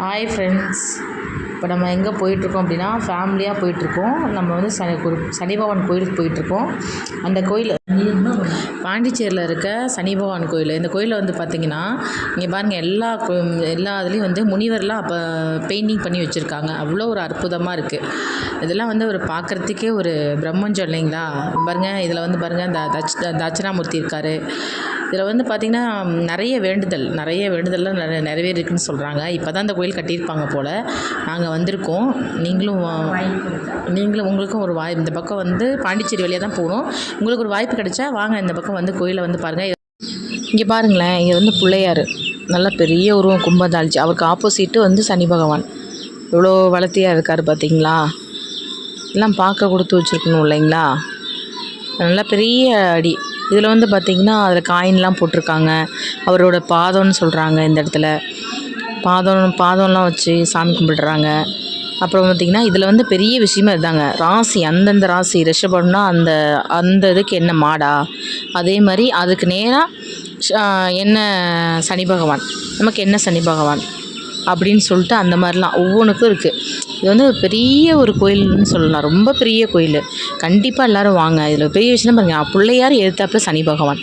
Hi friends இப்போ நம்ம எங்கே போயிட்டுருக்கோம் அப்படின்னா ஃபேமிலியாக போயிட்டுருக்கோம். நம்ம வந்து சனி ஒரு சனி பகவான் கோயிலுக்கு போயிட்டுருக்கோம். அந்த கோயில் பாண்டிச்சேரியில் இருக்க சனி பகவான் கோயில். இந்த கோயிலில் வந்து பார்த்திங்கன்னா இங்கே பாருங்கள் எல்லா கோ எல்லா இதுலேயும் வந்து முனிவர்லாம் அப்போ பெயிண்டிங் பண்ணி வச்சுருக்காங்க. அவ்வளோ ஒரு அற்புதமாக இருக்குது இதெல்லாம் வந்து ஒரு பார்க்குறதுக்கே ஒரு பிரம்மஞ்சம் இல்லைங்களா? பாருங்கள் இதில் வந்து பாருங்கள் இந்த தட்ச தட்சிணாமூர்த்தி இருக்கார். இதில் வந்து பார்த்திங்கன்னா நிறைய வேண்டுதல் நிறைய வேண்டுதல்லாம் நிற நிறைவேறிருக்குன்னு சொல்கிறாங்க இப்போ தான் இந்த கோயில் கட்டியிருப்பாங்க போல். நாங்கள் வந்திருக்கோம். நீங்களும் வா- நீங்களும் உங்களுக்கும் ஒரு வாய் இந்த பக்கம் வந்து பாண்டிச்சேரி வழியாக தான் போகணும். உங்களுக்கு ஒரு வாய்ப்பு கிடைச்சா வாங்க இந்த பக்கம் வந்து கோயிலை வந்து பாருங்கள் இங்கே பாருங்களேன் இங்கே வந்து பிள்ளையார் நல்ல பெரிய உருவம் கும்பதாளிச்சு அவருக்கு ஆப்போசிட்டு வந்து சனி பகவான். இவ்வளோ வளர்த்தியாக இருக்கார் பார்த்தீங்களா? எல்லாம் பார்க்க கொடுத்து வச்சுருக்கணும் இல்லைங்களா? நல்லா பெரிய அடி. இதில் வந்து பார்த்திங்கன்னா அதில் காயின்லாம் போட்டிருக்காங்க. அவரோட பாதம்னு சொல்கிறாங்க இந்த இடத்துல. பாதம் பாதம்லாம் வச்சு சாமி கும்பிடுறாங்க. அப்புறம் பார்த்திங்கன்னா இதில் வந்து பெரிய விஷயமா இருந்தாங்க ராசி அந்தந்த ராசி ரிஷபம்னா அந்த அந்த இதுக்கு என்ன மாடா? அதே மாதிரி அதுக்கு நேராக என்ன சனி பகவான்? நமக்கு என்ன சனி பகவான்? அப்படின்னு சொல்லிட்டு அந்த மாதிரிலாம் ஒவ்வொன்றுக்கும் இருக்குது இது வந்து ஒரு பெரிய ஒரு கோயில்னு சொல்லலாம். ரொம்ப பெரிய கோயில். கண்டிப்பாக எல்லோரும் வாங்க. இதில் பெரிய விஷயம் பாருங்கள் பிள்ளையார் எதிர்த்தாப்புல சனி பகவான்.